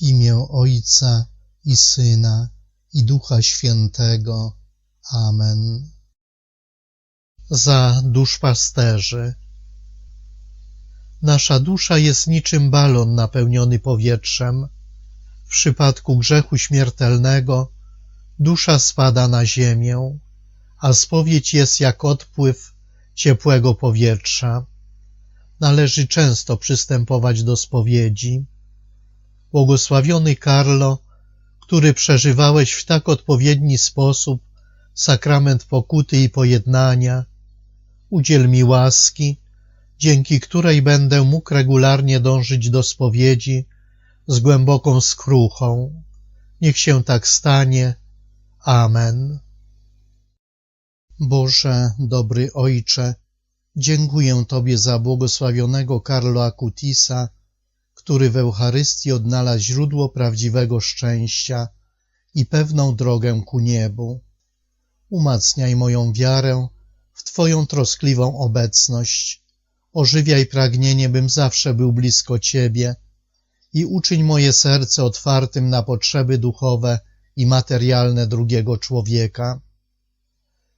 Imię Ojca i Syna i Ducha Świętego. Amen. Za duszpasterzy. Nasza dusza jest niczym balon napełniony powietrzem. W przypadku grzechu śmiertelnego dusza spada na ziemię, a spowiedź jest jak odpływ ciepłego powietrza. Należy często przystępować do spowiedzi. Błogosławiony Karlo, który przeżywałeś w tak odpowiedni sposób sakrament pokuty i pojednania, udziel mi łaski, dzięki której będę mógł regularnie dążyć do spowiedzi z głęboką skruchą. Niech się tak stanie. Amen. Boże, dobry Ojcze, dziękuję Tobie za błogosławionego Karlo Acutisa, który w Eucharystii odnalazł źródło prawdziwego szczęścia i pewną drogę ku niebu. Umacniaj moją wiarę w Twoją troskliwą obecność, ożywiaj pragnienie, bym zawsze był blisko Ciebie i uczyń moje serce otwartym na potrzeby duchowe i materialne drugiego człowieka.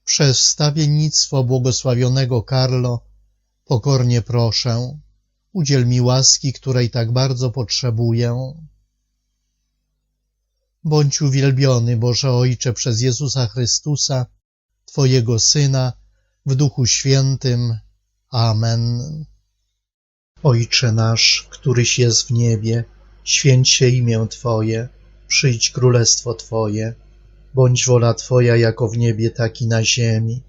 Przez wstawiennictwo błogosławionego Karlo pokornie proszę, udziel mi łaski, której tak bardzo potrzebuję. Bądź uwielbiony, Boże Ojcze, przez Jezusa Chrystusa, Twojego Syna, w Duchu Świętym. Amen. Ojcze nasz, któryś jest w niebie, święć się imię Twoje, przyjdź królestwo Twoje, bądź wola Twoja jako w niebie, tak i na ziemi.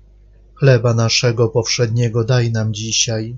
Chleba naszego powszedniego daj nam dzisiaj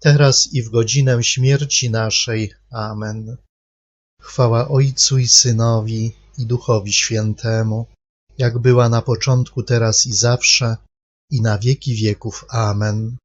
teraz i w godzinę śmierci naszej. Amen. Chwała Ojcu i Synowi i Duchowi Świętemu, jak była na początku, teraz i zawsze, i na wieki wieków. Amen.